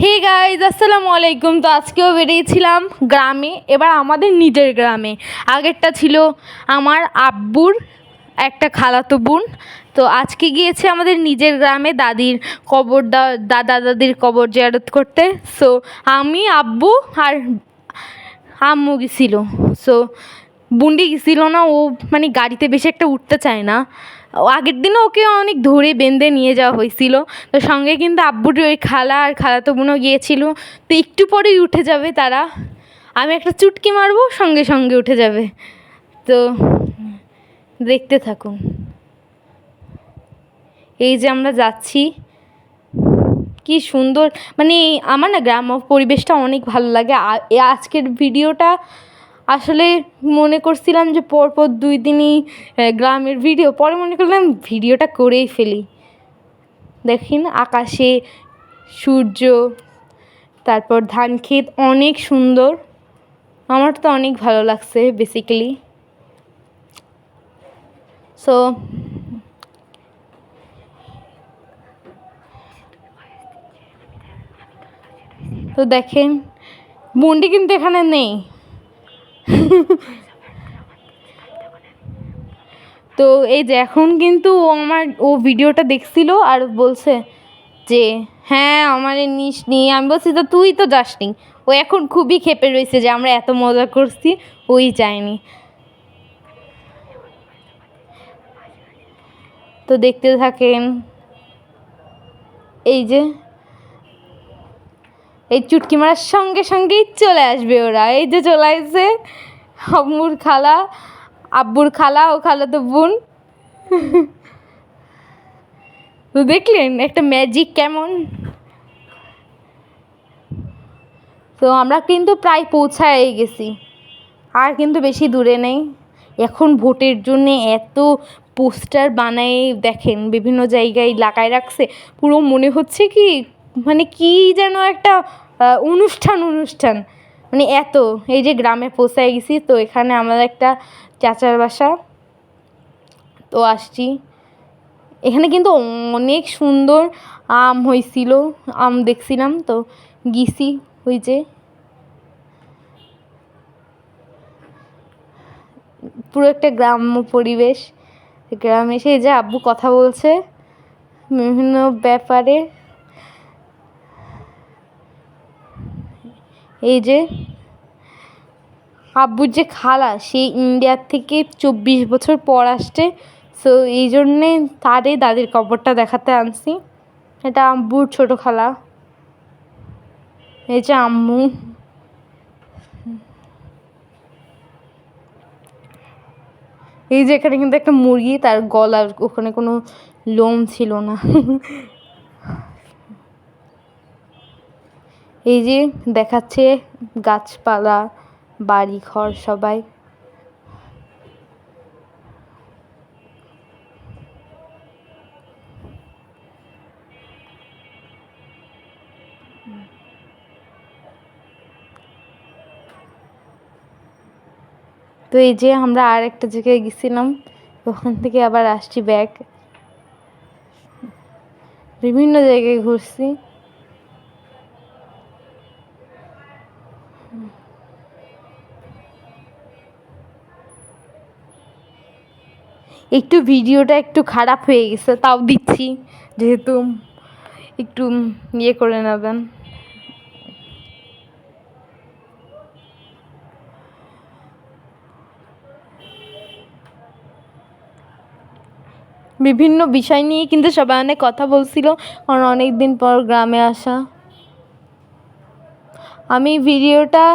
Hey guys আসসালামু আলাইকুম। তো আজকেও বেরিয়েছিলাম গ্রামে, এবার আমাদের নিজের গ্রামে। আগেরটা ছিল আমার আব্বুর একটা খালাতো বোন। তো আজকে গিয়েছে আমাদের নিজের গ্রামে দাদির কবর দাদা দাদির কবর জিয়ারত করতে। সো আমি, আব্বু আর আম্মু গেছিল সো বুন্ডি গেছিল না, ও মানে গাড়িতে বেশি একটা উঠতে চায় না। আগের দিনও ওকে অনেক ধরে বেঁধে নিয়ে যাওয়া হয়েছিল। তো সঙ্গে কিন্তু আব্বুর ওই খালা আর খালাতো বোনও গিয়েছিল। তো একটু পরেই উঠে যাবে তারা। আমি একটা চুটকি মারবো, সঙ্গে সঙ্গে উঠে যাবে। তো দেখতে থাকুন। এই যে আমরা যাচ্ছি। কি সুন্দর। মানে আমার না গ্রাম পরিবেশটা অনেক ভালো লাগে। আজকের ভিডিওটা আসলে মনে করছিলাম যে পরপর দুই দিনই গ্রামের ভিডিও পরে মনে করলাম ভিডিওটা করেই ফেলি। দেখেন আকাশে সূর্য, তারপর ধান ক্ষেত অনেক সুন্দর। আমার তো অনেক ভালো লাগছে বেসিক্যালি সো তো দেখেন বন্ডি কিন্তু এখানে নেই। তো এই যে এখন কিন্তু ও আমার, ও ভিডিওটা দেখছিল আর বলছে যে হ্যাঁ আমার নিস নি। আমি বলছি তো তুই তো যাসনি। ও এখন খুবই খেপে রয়েছে যে, আমরা এত মজা করছি, ওই যায়নি। তো দেখতে থাকেন, এই যে, এই চুটকি মারার সঙ্গে সঙ্গেই চলে আসবে ওরা। এই যে চলে আসছে। আম্মুর খালা, আব্বুর খালা ও খালা তো বোন। তো দেখলেন একটা ম্যাজিক কেমন। তো আমরা কিন্তু প্রায় পৌঁছায় গেছি। আর কিন্তু বেশি দূরে নেই। এখন ভোটের জন্যে এত পোস্টার বানায় দেখেন, বিভিন্ন জায়গায় লাগায় রাখছে। পুরো মনে হচ্ছে কি মানে কি যেন একটা অনুষ্ঠান অনুষ্ঠান। মানে এত, এই যে গ্রামে পৌঁছায় গেছি, তো এখানে আমাদের একটা চাচার বাসা। তো আসছি। এখানে কিন্তু অনেক সুন্দর আম হয়েছিল, আম দেখছিলাম, তো ওই যে। পুরো একটা গ্রাম্য পরিবেশ। গ্রামে এসে যে আব্বু কথা বলছে, বিভিন্ন ব্যাপারে। এই যে, আব্বুর যে খালা, সে ইন্ডিয়ার থেকে চব্বিশ বছর পর আসছে। সো এই জন্যে তারই দাদির কবরটা দেখাতে আনছি। এটা আব্বুর ছোটো খালা। এই যে আম্মু। এই যে এখানে কিন্তু একটা মুরগি, তার গলার ওখানে কোনো লোম ছিল না। এই যে দেখাচ্ছে গাছপালা বাড়ি ঘর সবাই। তো এই যে আমরা আর একটা জায়গায় গেছিলাম, ওখান থেকে আবার আসছি ব্যাগ বিভিন্ন জায়গায় ঘুরছি। একটু ভিডিওটা একটু খারাপ হয়ে গেছে, তাও দিচ্ছি। যেহেতু একটু ইয়ে করে নেবেন। বিভিন্ন বিষয় নিয়ে কিন্তু সবাই অনেক কথা বলছিল, কারণ অনেক দিন পর গ্রামে আসা। আমি ভিডিওটা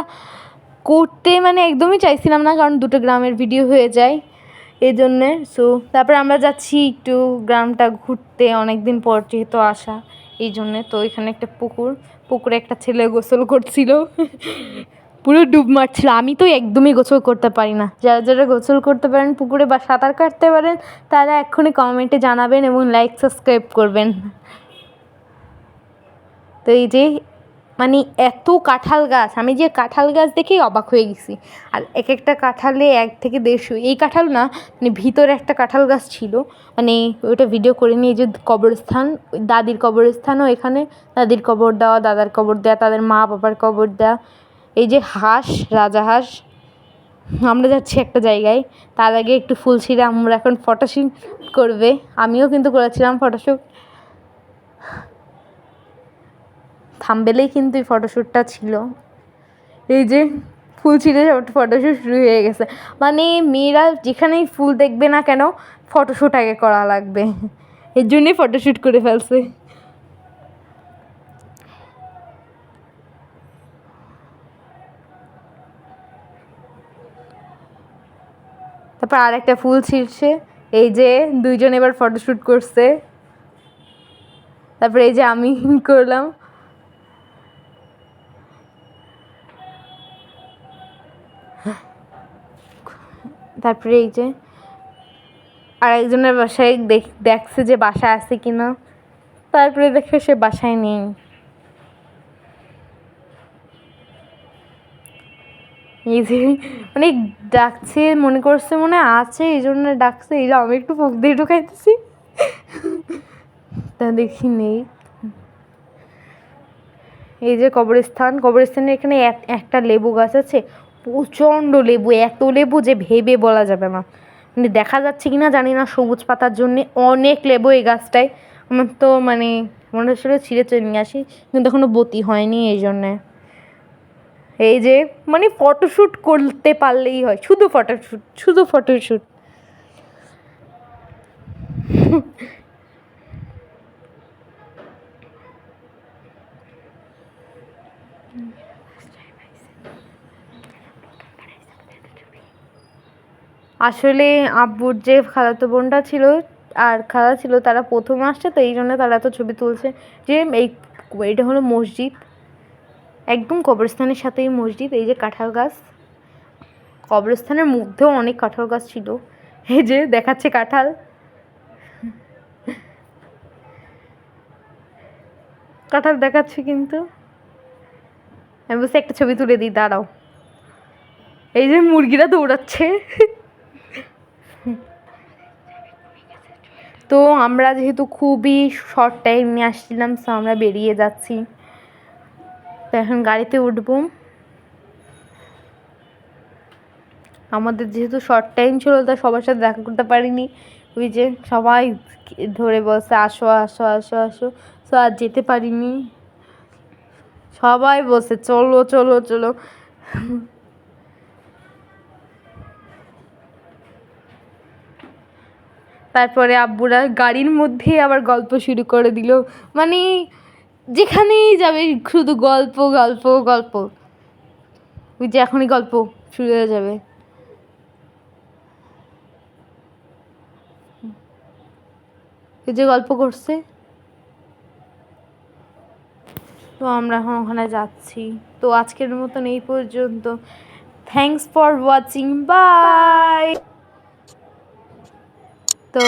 করতে মানে একদমই চাইছিলাম না, কারণ দুটো গ্রামের ভিডিও হয়ে যায়। এই জন্যে সো তারপরে আমরা যাচ্ছি একটু গ্রামটা ঘুরতে অনেক দিন পর যেহেতু আসা এই জন্যে তো এখানে একটা পুকুর, পুকুরে একটা ছেলে গোসল করছিল। পুরো ডুব মারছিল, আমি তো একদমই গোসল করতে পারি না। যারা যারা গোসল করতে পারেন, পুকুরে বা সাঁতার কাটতে পারেন, তারা এক্ষুনি কমেন্টে জানাবেন এবং লাইক সাবস্ক্রাইব করবেন। তো এই যে মানে এত কাঁঠাল গাছ, আমি যে কাঁঠাল গাছ দেখেই অবাক হয়ে গেছি। আর এক একটা কাঁঠালে এক থেকে দেড়শো, এই কাঁঠাল না মানে ভিতরে একটা কাঁঠাল গাছ ছিল মানে ওইটা ভিডিও করে নিয়ে যে কবরস্থান দাদির কবরস্থানও এখানে, দাদির কবর দেওয়া, দাদার কবর দেওয়া তাদের মা বাবার কবর দেওয়া এই যে হাঁস, রাজা হাঁস, আমরা যাচ্ছি একটা জায়গায়, তার আগে একটু ফুল ছিঁড়ে আমরা এখন ফটোশ্যুট করবে, আমিও কিন্তু করেছিলাম ফটোশ্যুট থামবেলেই কিন্তু এই ফটোশ্যুটটা ছিল। এই যে ফুল ছিঁড়ে ফটোশ্যুট শুরু হয়ে গেছে। মানে মেয়েরা যেখানেই ফুল দেখবে না কেন, ফটোশ্যুট আগে করা লাগবে। এর জন্যই ফটোশ্যুট করে ফেলছে। তারপর আর একটা ফুল ছিঁড়ছে। এই যে দুইজন এবার ফটোশ্যুট করছে। তারপরে এই যে আমি করলাম। তারপরে এই যে আর একজনের বাসায় দেখ দেখছে যে বাসায় আছে কি না তারপরে দেখে সে বাসায় নেই। এই যে মানে ডাকছে, মনে করছে মনে আছে, এই জন্য ডাকছে। এই যে আমি একটু মুখ দিয়ে ঢুকাইতেছি। তা দেখি নেই। এই যে কবরস্থান কবরস্থানের এখানে এক- একটা লেবু গাছ আছে। প্রচণ্ড লেবু, এত লেবু যে ভেবে বলা যাবে না। মানে দেখা যাচ্ছে কি না জানি না সবুজ পাতার জন্যে অনেক লেবু এই গাছটায়। আমার তো মানে মনে হচ্ছিল ছিঁড়ে চলে নিয়ে আসি, কিন্তু এখনও বতি হয়নি এই জন্যে। এই যে মানে ফটোশ্যুট করতে পারলেই হয়, শুধু ফটোশ্যুট শুধু ফটোশ্যুট আসলে আব্বুর যে খালাতো বোনটা ছিল আর খালা ছিল, তারা প্রথম আসছে, তো এই জন্য তারা এত ছবি তুলছে যে এই এটা হলো মসজিদ। একদম কবরস্থানের সাথেই মসজিদ, এই যে কাঁঠাল গাছ। কবরস্থানের মধ্যেও অনেক কাঁঠাল গাছ ছিল। এই যে দেখাচ্ছে কাঁঠাল। কাঁঠাল দেখাচ্ছে কিন্তু। আমি বলছি, একটা ছবি তুলে দিই, দাঁড়াও। এই যে মুরগিরা দৌড়াচ্ছে। তো আমরা যেহেতু খুবই শর্ট টাইম নিয়ে আসছিলাম সো আমরা বেরিয়ে যাচ্ছি। তো এখন গাড়িতে উঠবো। আমাদের যেহেতু শর্ট টাইম ছিল, তা সবার সাথে দেখা করতে পারিনি। ওই যে সবাই ধরে বসে আসো আসো আসো আসো। সো আর যেতে পারিনি। সবাই বসে চলো চলো চলো। তারপরে আব্বুরা গাড়ির মধ্যেই আবার গল্প শুরু করে দিল। মানে যেখানেই যাবে শুধু গল্প গল্প গল্প। ওই যে এখনই গল্প শুরু হয়ে যাবে। এই যে গল্প করছে। তো আমরা এখন ওখানে যাচ্ছি। তো আজকের মতন এই পর্যন্ত। থ্যাংকস ফর ওয়াচিং বাই তো